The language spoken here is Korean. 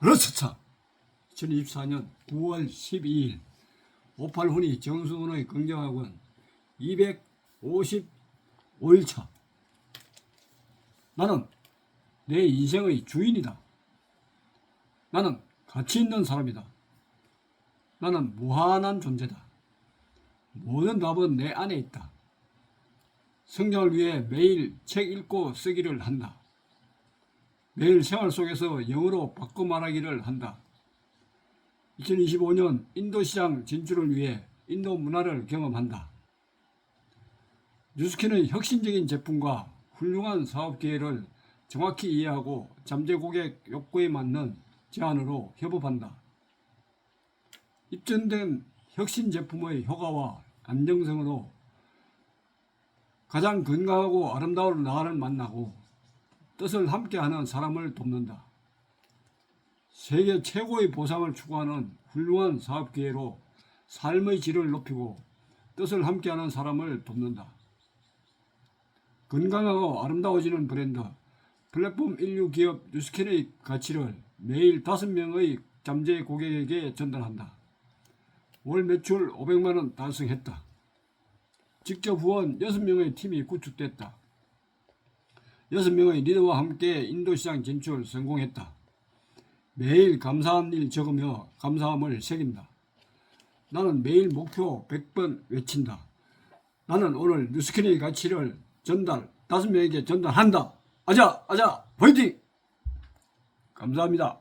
러스차 2024년 9월 12일 58훈이 정수훈의 긍정학원 255일차 나는 내 인생의 주인이다. 나는 가치 있는 사람이다. 나는 무한한 존재다. 모든 답은 내 안에 있다. 성장을 위해 매일 책 읽고 쓰기를 한다. 매일 생활 속에서 영어로 바꿔 말하기를 한다. 2025년 인도 시장 진출을 위해 인도 문화를 경험한다. 뉴스키는 혁신적인 제품과 훌륭한 사업 기회를 정확히 이해하고 잠재 고객 욕구에 맞는 제안으로 협업한다. 입증된 혁신 제품의 효과와 안정성으로 가장 건강하고 아름다운 나를 만나고 뜻을 함께하는 사람을 돕는다. 세계 최고의 보상을 추구하는 훌륭한 사업 기회로 삶의 질을 높이고 뜻을 함께하는 사람을 돕는다. 건강하고 아름다워지는 브랜드 플랫폼 인류 기업 뉴스캔의 가치를 매일 5명의 잠재 고객에게 전달한다. 월 매출 500만 원 달성했다. 직접 후원 6명의 팀이 구축됐다. 6명의 리더와 함께 인도 시장 진출 성공했다. 매일 감사한 일 적으며 감사함을 새긴다. 나는 매일 목표 100번 외친다. 나는 오늘 뉴스캔의 가치를 전달, 다섯 명에게 전달한다. 아자, 아자, 화이팅! 감사합니다.